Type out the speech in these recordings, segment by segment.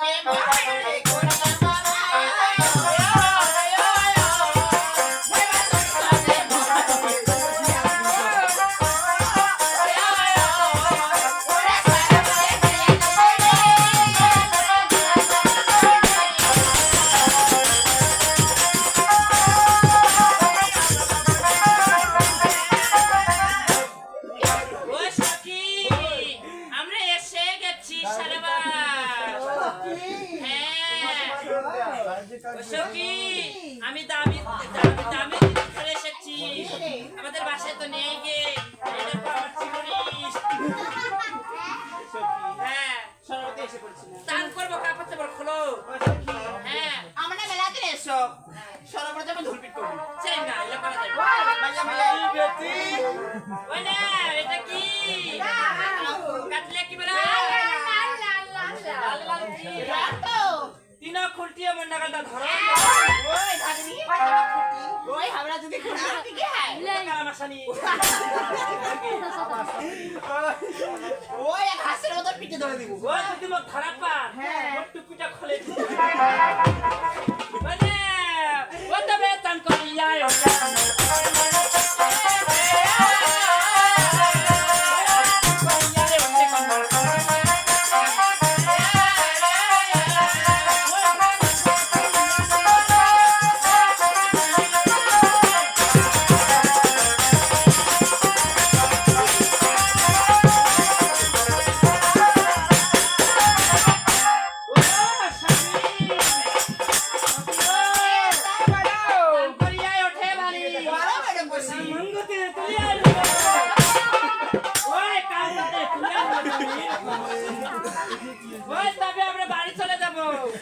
ও আমি দামি দামি দামি জিনিস এসেছি আমাদের বাসায় তো নেই গে হ্যাঁ চান করব কাপড় চাপড় খোলো হ্যাঁ আমরা মেলা দিন এসো সর্বপ্রথমে ধুলপিট করব চেঙ্গা এলো করা যাবে মাইয়া মাইয়া ওই না এটা কি কাটলে কি বলে লাল লাল তিনো খুলটিয়ে আমার নাগালটা ধরো ওই ভাগনি ওই আমরা যদি খুঁড়ি দিকে হয় সানি ওই এক হাসের মতো পিঠে ধরে দিব। ওই যদি মত খারাপ পা হ্যাঁ। টুপিটা খুলে মানে ও তবে চান করিয়া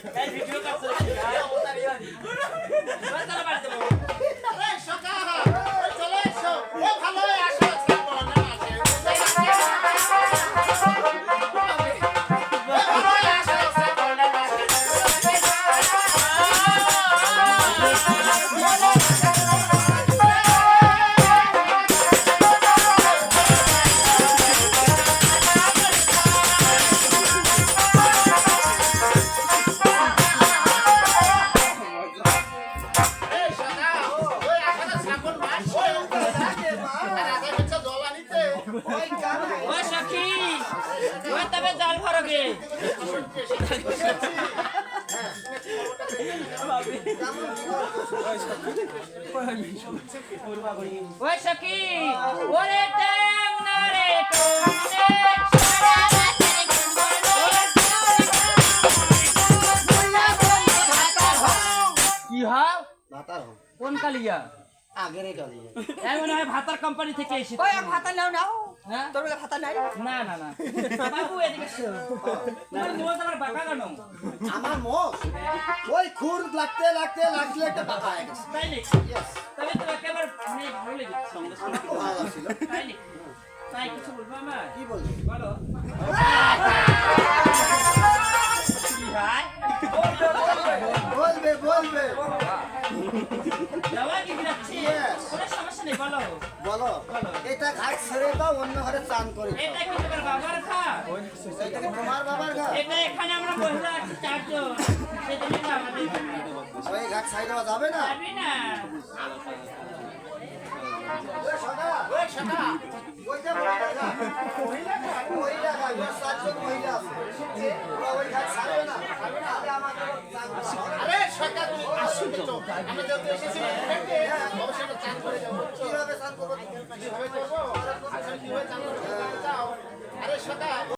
Guys, video ka po siya. Basta তবে জল ভরবে। ওই সখী ওরে ট্যাং না রে কোন কালিয়া? আগের মনে হয় ভাতার কোম্পানি থেকে এসেছে। ভাতা নাও নাও। তোর বলে ভাতা নাই? না না না। বাবু এদিকে তোমার মোজ আমার বাঁকা কেন? আমার মুখ ওই খুর লাগতে লাগতে লাগলে একটা পাকা হয়ে গেছে। তাই নাকি? তবে তো একেবারে মানে ভালো লেগেছে ভালো লাগছিল তাই নাকি? তাই কিছু বলব আমার? কি বলছি বলো। বলবে বলবে। যাওয়া কি বিরাচ্ছি কোনো সমস্যা নেই বলো। বলো। এটা ঘাট ছেড়ে দাও অন্য ঘরে চান করে এটা কি তোমার বাবার খা এটা কি তোমার বাবার ঘাট এটা এখানে আমরা মহিলা আছি চারজন। সেটা নিয়ে আমাদের ওই ঘাট ছাই দেওয়া যাবে না? যাবি না। ঘাট, ঘাট। আরে আরে